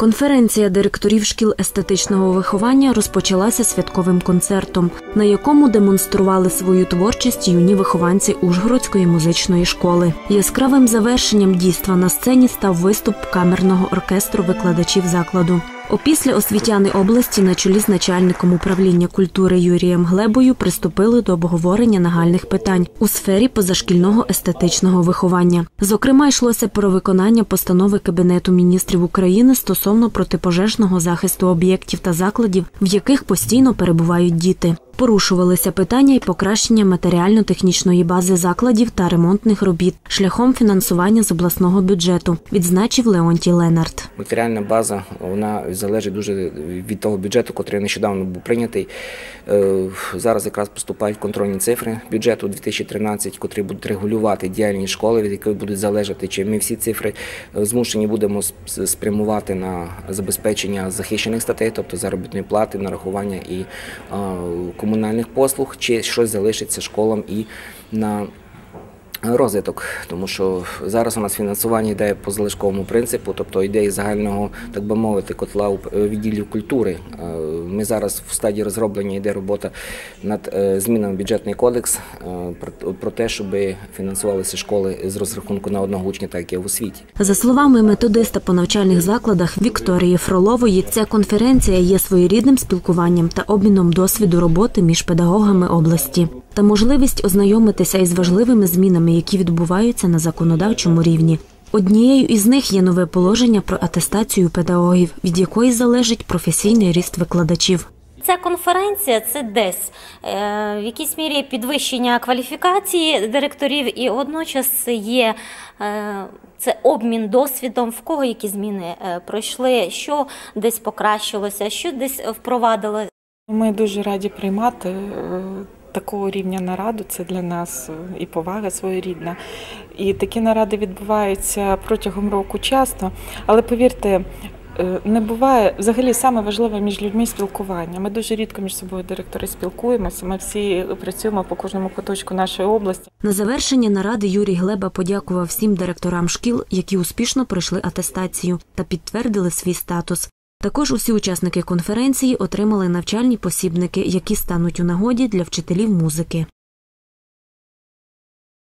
Конференція директорів шкіл естетичного виховання розпочалася святковим концертом, на якому демонстрували свою творчість юні вихованці Ужгородської музичної школи. Яскравим завершенням дійства на сцені став виступ камерного оркестру викладачів закладу. Опісля освітяни області на чолі з начальником управління культури Юрієм Глебою приступили до обговорення нагальних питань у сфері позашкільного естетичного виховання. Зокрема, йшлося про виконання постанови Кабінету міністрів України стосовно протипожежного захисту об'єктів та закладів, в яких постійно перебувають діти. Порушувалися питання і покращення матеріально-технічної бази закладів та ремонтних робіт шляхом фінансування з обласного бюджету, відзначив Леонтій Ленард. Матеріальна база вона залежить дуже від того бюджету, який нещодавно був прийнятий. Е, Зараз якраз поступають контрольні цифри бюджету 2013, котрі будуть регулювати діяльність школи, від якої будуть залежати, чи ми всі цифри е, змушені будемо спрямувати на забезпечення захищених статей, тобто заробітної плати, нарахування і е, комунальних послуг, чи щось залишиться школам і на розвиток, тому що зараз у нас фінансування йде по залишковому принципу, тобто із загального, так би мовити, котла уп- відділів культури. Е, Ми зараз в стадії розроблення йде робота над е, змінами бюджетний кодекс е, про, те, щоб фінансувалися школи з розрахунку на одного учня, так є в освіті. За словами методиста по навчальних закладах Вікторії Фролової, ця конференція є своєрідним спілкуванням та обміном досвіду роботи між педагогами області та можливість ознайомитися із важливими змінами, які відбуваються на законодавчому рівні. Однією із них є нове положення про атестацію педагогів, від якої залежить професійний ріст викладачів. Ця конференція це десь е, в якійсь мірі підвищення кваліфікації директорів, і водночас це є е, це обмін досвідом, в кого які зміни е, пройшли, що десь покращилося, що десь впровадило. Ми дуже раді приймати такого рівня нараду. Це для нас е, і повага своєрідна. І такі наради відбуваються протягом року часто. Але повірте, е, не буває взагалі саме важливе між людьми спілкування. Ми дуже рідко між собою директори спілкуємося. Ми всі працюємо по кожному куточку нашої області. На завершення наради Юрій Глеба подякував всім директорам шкіл, які успішно пройшли атестацію та підтвердили свій статус. Також усі учасники конференції отримали навчальні посібники, які стануть у нагоді для вчителів музики.